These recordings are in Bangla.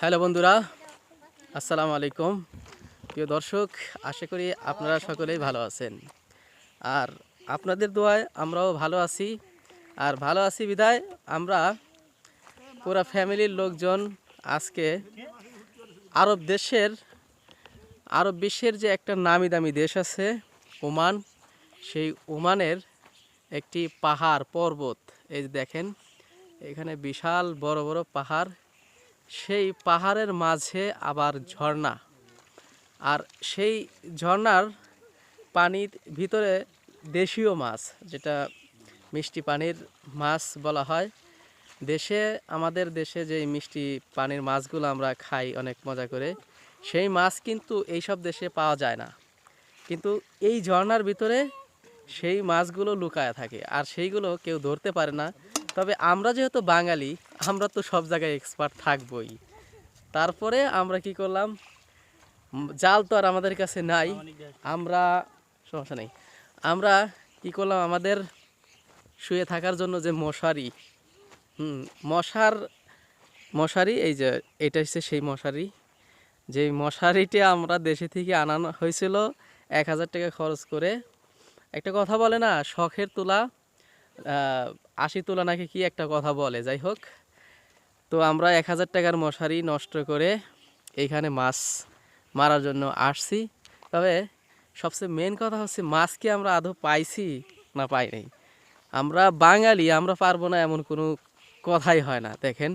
হ্যালো বন্ধুরা, আসসালামু আলাইকুম। প্রিয় দর্শক, আশা করি আপনারা সকলেই ভালো আছেন। আর আপনাদের দোয়ায় আমরাও ভালো আছি। আর ভালো আছি বিদায় আমরা পুরা ফ্যামিলির লোকজন আজকে আরব দেশের, আরব বিশ্বের যে একটা নামি দামি দেশ আছে, ওমান, সেই ওমানের একটি পাহাড় পর্বত। এই দেখেন, এখানে বিশাল বড় বড় পাহাড়। সেই পাহাড়ের মাঝে আবার ঝর্ণা। আর সেই ঝর্ণার পানির ভিতরে দেশীয় মাছ, যেটা মিষ্টি পানির মাছ বলা হয়। দেশে, আমাদের দেশে যে মিষ্টি পানির মাছগুলো আমরা খাই অনেক মজা করে, সেই মাছ কিন্তু এইসব দেশে পাওয়া যায় না। কিন্তু এই ঝর্ণার ভিতরে সেই মাছগুলো লুকায় থাকে, আর সেইগুলো কেউ ধরতে পারে না। তবে আমরা যেহেতু বাঙালি আমরা তো সব জায়গায় এক্সপার্ট থাকবই। তারপরে আমরা কি করলাম? জাল তো আর আমাদের কাছে নাই। আমরা, সমস্যা নেই। আমরা কি করলাম? আমাদের শুয়ে থাকার জন্য যে মশারি, হুম, মশার, মশারি, এই যে এটা হচ্ছে সেই মশারি। যে মশারিটি আমরা দেশে থেকে আনানো হয়েছিল এক হাজার টাকা খরচ করে। একটা কথা বলে না, শখের তোলা আশি তোলা নাকি কি একটা কথা বলে? যাই হোক। তো আমরা এক হাজার টাকার মশারি নষ্ট করে এইখানে মাছ মারার জন্য আসছি। তবে সবচেয়ে মেন কথা হচ্ছে মাছ কি আমরা আদৌ পাইছি না পাই নাই আমরা বাঙালি, আমরা পারব না এমন কোনো কথাই হয় না। দেখেন,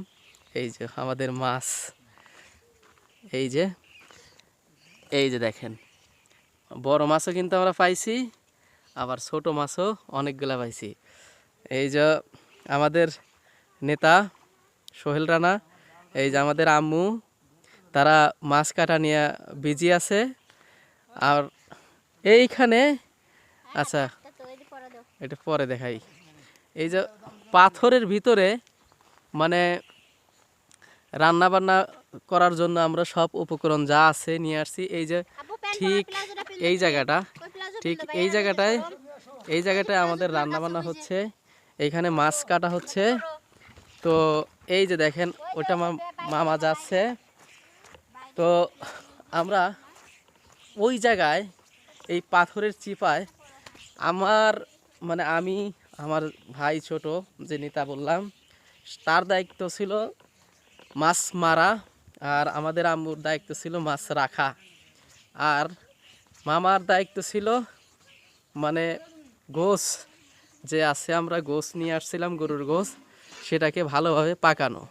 এই যে আমাদের মাছ, এই যে এই যে দেখেন, বড় মাছও কিন্তু আমরা পাইছি, আবার ছোট মাছও অনেকগুলা পাইছি। এই যে আমাদের নেতা সোহেল রানা এই যে আমাদের আম্মু তারা মাছ কাটা নিয়ে বিজি আছে। আর এইখানে আচ্ছা এটা পরে দেখাই। এই যে পাথরের ভিতরে মানে রান্না বান্না করার জন্য আমরা সব উপকরণ যা আছে নিয়ে আসছি। এই যে ঠিক এই জায়গাটা ঠিক এই জায়গাটায় এই জায়গাটায় আমাদের রান্না বান্না হচ্ছে। এইখানে মাছ কাটা হচ্ছে। তো এই যে দেখেন ওটা মামা যাচ্ছে। তো আমরা ওই জায়গায়, এই পাথরের চিপায় আমার মানে আমি, আমার ভাই ছোট, যে নেতা বললাম, তার দায়িত্ব ছিল মাছ মারা, আর আমাদের আম্মুর দায়িত্ব ছিল মাছ রাখা। আর মামার দায়িত্ব ছিল মানে গোস, যে আছে আমরা গোস নিয়ে আসছিলাম, গরুর গোস। সেটাকে ভালোভাবে পাকানো।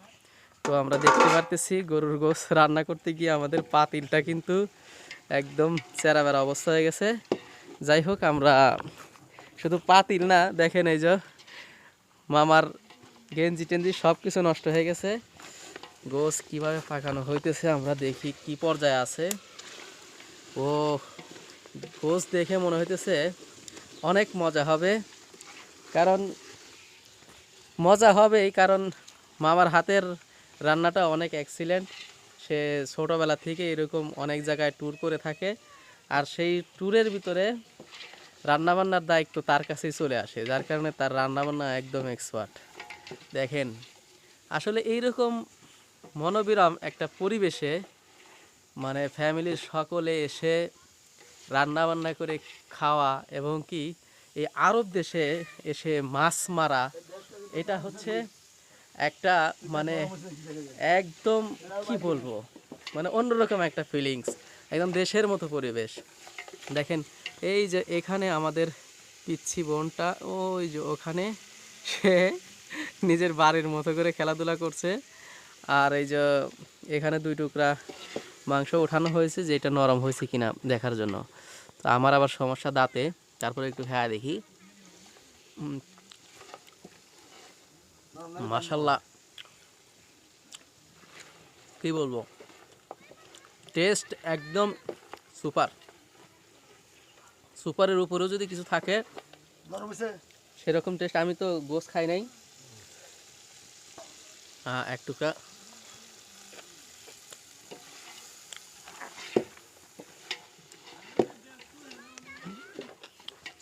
তো আমরা দেখতে পারতেছি গরুর গোস রান্না করতে গিয়ে আমাদের পাতিলটা কিন্তু একদম চেরাবেরা অবস্থা হয়ে গেছে। যাই হোক, আমরা শুধু পাতিল না, দেখেন এই যে মামার গেঞ্জি টেঞ্জি সব কিছু নষ্ট হয়ে গেছে। গোস কীভাবে পাকানো হইতেছে আমরা দেখি কি পর্যায়ে আছে। ও গোস দেখে মনে হইতেছে অনেক মজা হবে। কারণ মজা হবেই কারণ মামার হাতের রান্নাটা অনেক এক্সিলেন্ট সে ছোটোবেলা থেকে এরকম অনেক জায়গায় ট্যুর করে থাকে আর সেই ট্যুরের ভিতরে রান্নাবান্নার দায়িত্ব তার কাছেই চলে আসে, যার কারণে তার রান্নাবান্না একদম এক্সপার্ট দেখেন, আসলে এইরকম মনোবিরাম একটা পরিবেশে মানে ফ্যামিলির সকলে এসে রান্নাবান্না করে খাওয়া এবং কি এই আরব দেশে এসে মাছ মারা এটা হচ্ছে একটা মানে একদম কি বলব? মানে অন্যরকম একটা ফিলিংস একদম দেশের মতো পরিবেশ। দেখেন, এই যে এখানে আমাদের পিচ্ছি বোনটা, ওই যে ওখানে সে নিজের বাড়ির মতো করে খেলাধুলা করছে। আর এই যে এখানে দুই টুকরা মাংস ওঠানো হয়েছে, যে এটা নরম হয়েছে কিনা দেখার জন্য। তো আমার আবার সমস্যা দাঁতে, তারপরে একটু হ্যাঁ দেখি। মাশাল্লাহ কি বলব? টেস্ট একদম সুপার সুপারের উপরেও যদি কিছু থাকে সেরকম টেস্ট আমি তো গোস খাই নাই। হ্যাঁ এক টুকরা।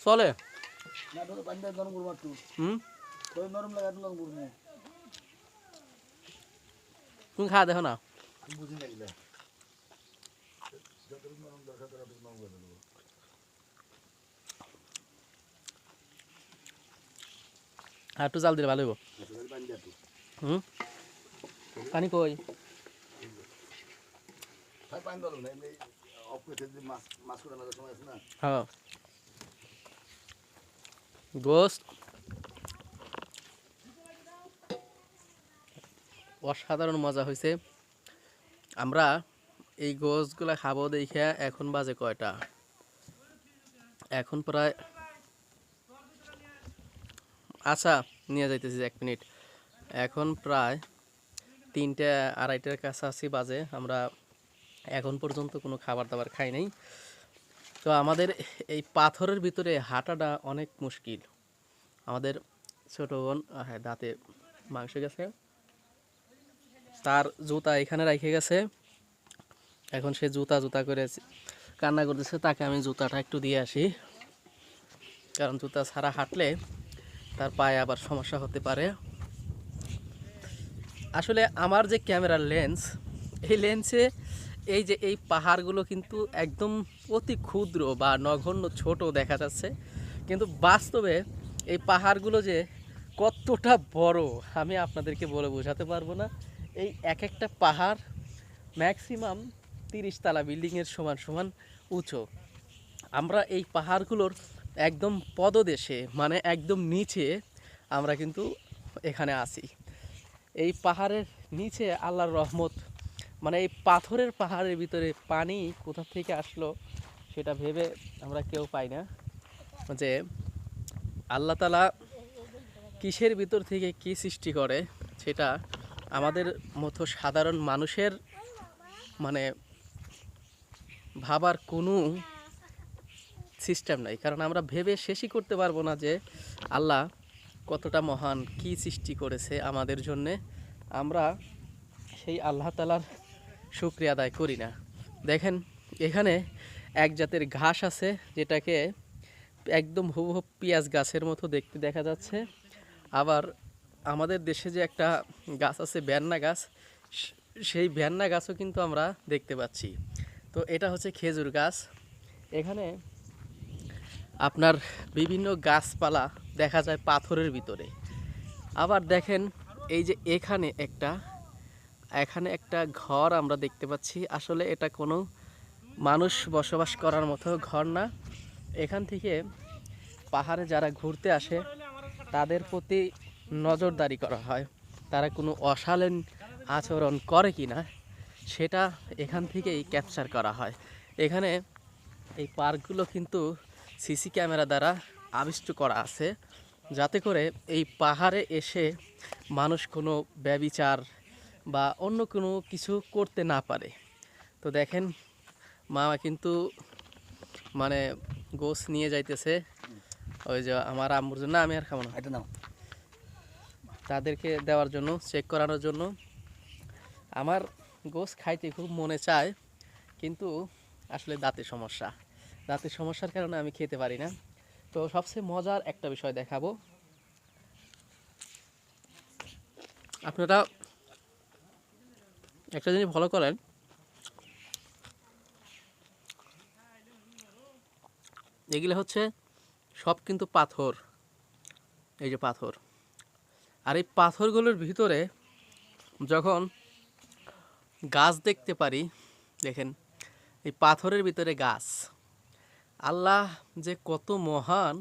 চলে। হুম তুমি খা দেখো না বুঝি না এগুলা যতটুকু নরম দরকার ততটুকু নরম করে দেবো আর একটু জাল দিলে ভালো হইব। হুম? পানি কই? ভাই অসাধারণ মজা হয়েছে আমরা এই গোস্তগুলা খাব দেখে এখন বাজে কয়টা? এখন প্রায় আচ্ছা নিয়ে যাইতেছি এক মিনিট। এখন প্রায় তিনটে আড়াইটার কাছাকাছি বাজে। আমরা এখন পর্যন্ত কোনো খাবার দাবার খাই নাই। তো আমাদের এই পাথরের ভিতরে হাঁটাটা অনেক মুশকিল। আমাদের ছোটো বোন দাঁতে মাংস গেছে। তার জুতা এখানে রেখে গেছে। এখন সে জুতা জুতা করে কান্না করতেছে, তাকে আমি জুতাটা একটু দিয়ে আসি। কারণ জুতা ছাড়া হাঁটলে তার পায়ে আবার সমস্যা হতে পারে। আসলে আমার যে ক্যামেরার লেন্স, এই লেন্সে এই যে এই পাহাড়গুলো কিন্তু একদম অতি ক্ষুদ্র বা নগণ্য ছোট দেখা যাচ্ছে। কিন্তু বাস্তবে এই পাহাড়গুলো যে কতটা বড়, আমি আপনাদেরকে বলে বোঝাতে পারব না। এই এক একটা পাহাড় ম্যাক্সিমাম তিরিশ তালা বিল্ডিংয়ের সমান সমান উঁচু। আমরা এই পাহাড়গুলোর একদম পদদেশে মানে একদম নিচে আমরা কিন্তু এখানে আছি। এই পাহাড়ের নিচে আল্লাহর রহমত মানে এই পাথরের পাহাড়ের ভিতরে পানি কোথা থেকে আসলো সেটা ভেবে আমরা কেউ পাই না। যে আল্লাহ তালা কিসের ভিতর থেকে কি সৃষ্টি করে সেটা আমাদের মতো সাধারণ মানুষের মানে ভাবার কোনো সিস্টেম নাই। কারণ আমরা ভেবে শেষই করতে পারব না যে আল্লাহ কতটা মহান, কি সৃষ্টি করেছে আমাদের জন্যে। আমরা সেই আল্লাহ তালার শুক্রিয়া আদায় করি না। দেখেন, এখানে এক জাতের ঘাস আছে যেটাকে একদম হুবহু পেঁয়াজ গাছের মতো দেখতে দেখা যাচ্ছে। আবার আমাদের দেশে যে একটা গাছ আছে ব্যান্না গাছ সেই ব্যান্না গাছও কিন্তু আমরা দেখতে পাচ্ছি। তো এটা হচ্ছে খেজুর গাছ। এখানে আপনার বিভিন্ন গাছপালা দেখা যায় পাথরের ভিতরে। আবার দেখেন এই যে এখানে একটা এখানে একটা ঘর আমরা দেখতে পাচ্ছি। আসলে এটা কোনো মানুষ বসবাস করার মতো ঘর না। এখান থেকে পাহাড়ে যারা ঘুরতে আসে, তাদের প্রতি নজরদারি করা হয়। তারা কোনো অশালীন আচরণ করে কি না, সেটা এখান থেকেই ক্যাপচার করা হয়। এখানে এই পার্কগুলো কিন্তু সিসি ক্যামেরা দ্বারা আবিষ্ট করা আছে, যাতে করে এই পাহাড়ে এসে মানুষ কোনো ব্যবিচার বা অন্য কোনো কিছু করতে না পারে। তো দেখেন, মামা কিন্তু মানে গোস নিয়ে যাইতেছে। ওই যে আমার আম্মুর জন্য, আমি আর খাব না। এটা নাও। তাদেরকে দেওয়ার জন্য চেক করানোর জন্য। আমার গোস খাইতে খুব মনে চায়, কিন্তু আসলে দাঁতের সমস্যা। দাঁতের সমস্যার কারণে আমি খেতে পারি না। তো সবচেয়ে মজার একটা বিষয় দেখাবো। আপনারা একটা জিনিস ফলো করেন। এগুলো হচ্ছে সব কিন্তু পাথর। এই যে পাথর। আর এই পাথরগুলোর ভিতরে যখন গাছ দেখতে পারি, দেখেন, এই পাথরের ভিতরে গাছ। আল্লাহ যে কত মহান,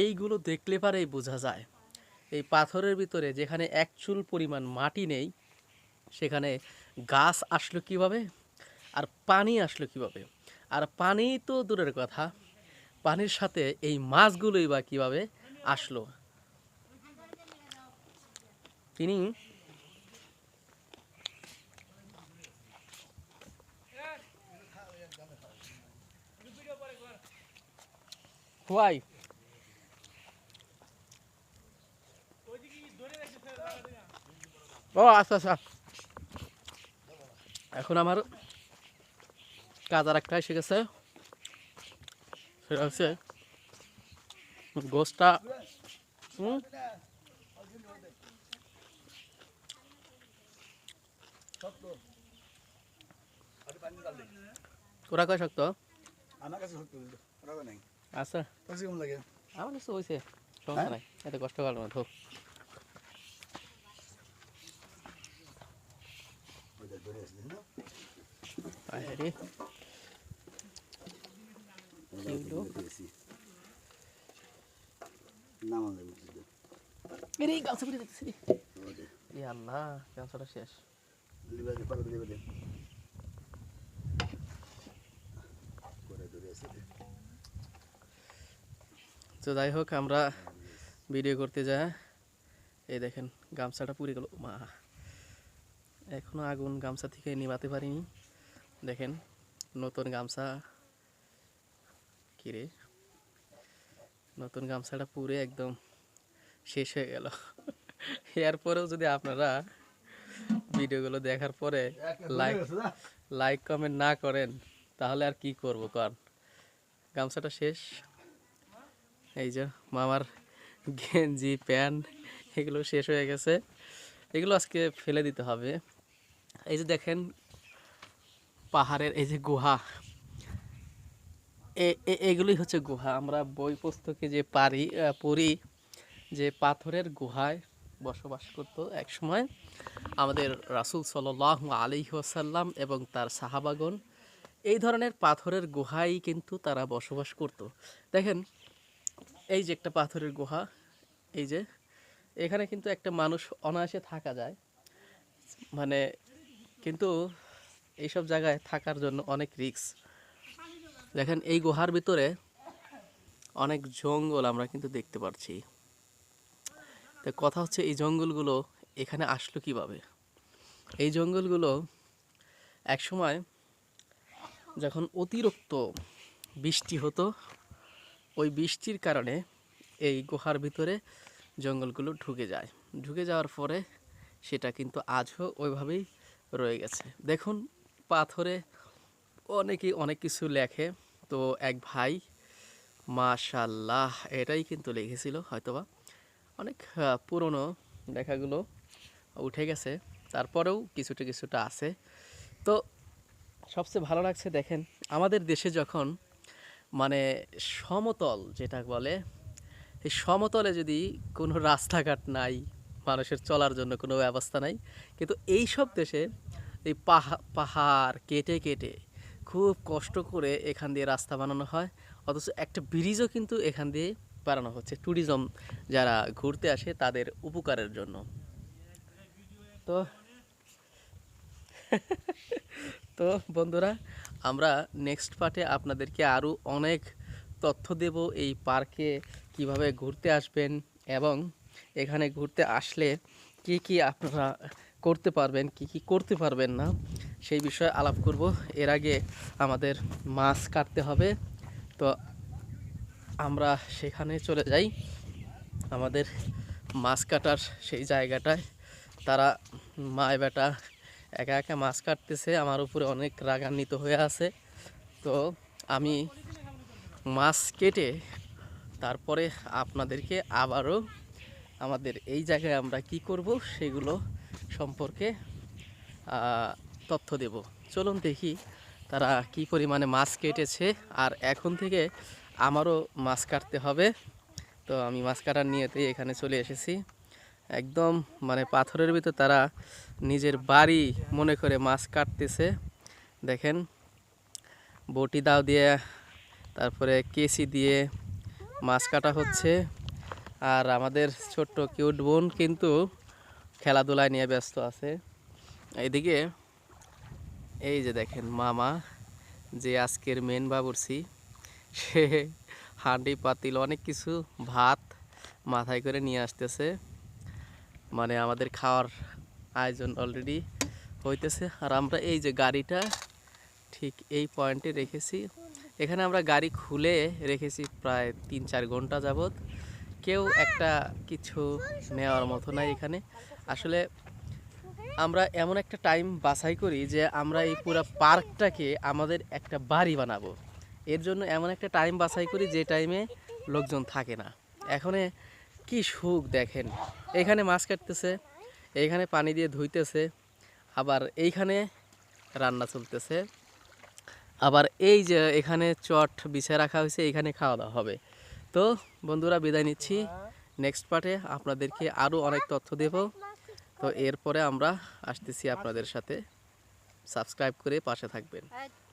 এইগুলো দেখলে পারেই বোঝা যায়। এই পাথরের ভিতরে যেখানে এক চুল পরিমাণ মাটি নেই, সেখানে গাছ আসলো কীভাবে? আর পানি আসলো কীভাবে? আর পানি তো দূরের কথা, পানির সাথে এই মাছগুলোই বা কীভাবে আসলো? তিনি হোয়াই। ও আচ্ছা আচ্ছা এখন আমার কাজ আর একটা এসে গেছে। সেটা হচ্ছে গোসটা হুম পানি ডাল দিই ওরা কয় শক্ত? আমার কাছে শক্ত ওরা তো আচ্ছা। কাছে কেমন লাগে। আমার কাছে হয়েছে সমস্যা নাই এত কষ্ট ওইটা না? আরে এগুলো? নাম আনলে বুঝছি এরে গাছে পড়ে যাচ্ছে রে। ওদের এ আল্লাহ ক্যান্সারটা শেষ লিভার দিয়ে পাকড়ে দেবে করে ধরে আসে তো যাই হোক, আমরা ভিডিও করতে যা এই দেখেন, গামছাটা পুড়ে গেল। মা, এখনও আগুন গামছা থেকে নিভাতে পারিনি। দেখেন, নতুন গামছা। কিরে? নতুন গামছাটা পুড়ে একদম শেষ হয়ে গেল। এরপরেও যদি আপনারা ভিডিওগুলো দেখার পরে লাইক লাইক কমেন্ট না করেন, তাহলে আর কি করব কর গামছাটা শেষ। এই যে মামার গেঞ্জি, প্যান্ট, এগুলো শেষ হয়ে গেছে। এগুলো আজকে ফেলে দিতে হবে। এই যে দেখেন, পাহাড়ের এই যে গুহা। এ- এগুলোই হচ্ছে গুহা। আমরা বই পুস্তকে যে পারি পড়ি, যে পাথরের গুহায় বসবাস করত এক সময় আমাদের রাসূল সাল্লাহ আলী ওয়াসাল্লাম এবং তার সাহাবাগন এই ধরনের পাথরের গুহায় কিন্তু তারা বসবাস করত। দেখেন এই যে একটা পাথরের গুহা, এই যে, এখানে কিন্তু একটা মানুষ অনায়াসে থাকা যায়। মানে কিন্তু এইসব জায়গায় থাকার জন্য অনেক রিস্ক। দেখেন, এই গুহার ভিতরে অনেক জঙ্গল আমরা কিন্তু দেখতে পাচ্ছি তো কথা হচ্ছে, এই জঙ্গলগুলো এখানে আসলো কীভাবে? এই জঙ্গলগুলো একসময় যখন অতিরিক্ত বৃষ্টি হতো ওই বৃষ্টির কারণে এই গুহার ভিতরে জঙ্গলগুলো ঢুকে যায়। ঢুকে যাওয়ার পরে সেটা কিন্তু আজও ওইভাবেই রয়ে গেছে। দেখুন, পাথরে অনেকেই অনেক কিছু লেখে। তো এক ভাই মাশাল্লাহ এটাই কিন্তু লিখেছিল হয়তোবা। অনেক পুরনো লেখাগুলো উঠে গেছে। তারপরেও কিছুটা কিছুটা আছে। তো সবচেয়ে ভালো লাগছে দেখেন, আমাদের দেশে যখন মানে সমতল যেটা বলে, এই সমতলে যদি কোনো রাস্তাঘাট নাই, মানুষের চলার জন্য কোনো ব্যবস্থা নাই, কিন্তু এই সব দেশে এই পাহা, পাহাড় কেটে কেটে খুব কষ্ট করে এখান দিয়ে রাস্তা বানানো হয়, অথচ একটা ব্রিজও কিন্তু এখান দিয়ে বানানো হচ্ছে। ট্যুরিজম যারা ঘুরতে আসে তাদের উপকারের জন্য। তো তো বন্ধুরা আমরা নেক্সট পার্টে আপনাদেরকে আরও অনেক তথ্য দেব এই পার্কে কীভাবে ঘুরতে আসবেন এবং এখানে ঘুরতে আসলে কি কি আপনারা করতে পারবেন, কি কি করতে পারবেন না, সেই বিষয়ে আলাপ করব। এর আগে আমাদের মাছ কাটতে হবে। তো আমরা সেখানে চলে যাই। আমাদের মাছ কাটার সেই জায়গাটায়। তারা মায় বেটা একা একা মাছ কাটতেছে, আমার উপরে অনেক রাগান্বিত হয়ে আছে। তো আমি মাছ কেটে তারপরে আপনাদেরকে আবারও আমাদের এই জায়গায় আমরা কি করব সেগুলো সম্পর্কে তথ্য দেব। চলুন দেখি তারা কি পরিমাণে মাছ কেটেছে, আর এখন থেকে আমারও মাছ কাটতে হবে। তো আমি মাছ কাটার নিয়েতেই এখানে চলে এসেছি। একদম মানে পাথরের ভিতর তারা নিজের বাড়ি মনে করে মাছ কাটতেছে। দেখেন, বটি দাও দিয়ে, তারপরে কেসি দিয়ে মাছ কাটা হচ্ছে। আর আমাদের ছোট্ট কিউট বোন কিন্তু খেলাধুলায় নিয়ে ব্যস্ত আছে। এইদিকে, এই যে দেখেন মামা, যে আজকের মেন বাবুরসি সে হাঁডি, পাতিল, অনেক কিছু ভাত মাথায় করে নিয়ে আসতেছে। মানে আমাদের খাওয়ার আয়োজন অলরেডি হইতেছে। আর আমরা এই যে গাড়িটা, ঠিক এই পয়েন্টে রেখেছি। এখানে আমরা গাড়ি খুলে রেখেছি প্রায় তিন চার ঘণ্টা যাবত কেউ একটা কিছু নেওয়ার মতো নাই এখানে। আসলে আমরা এমন একটা টাইম বাছাই করি যে আমরা এই পুরো পার্কটাকে আমাদের একটা বাড়ি বানাবো। এর জন্য এমন একটা টাইম বাছাই করি যে টাইমে লোকজন থাকে না। এখানে কি সুখ দেখেন। এখানে মাছ কাটতেছে এইখানে পানি দিয়ে ধুইতেছে, আবার এইখানে রান্না চলতেছে। আবার এই যে এখানে চট বিছায় রাখা হয়েছে, এখানে খাওয়া দাওয়া হবে। তো বন্ধুরা, বিদায় নিচ্ছি। নেক্সট পার্টে আপনাদেরকে আরও অনেক তথ্য দেব। তো এরপরে আমরা আসতেছি আপনাদের সাথে। সাবস্ক্রাইব করে পাশে থাকবেন।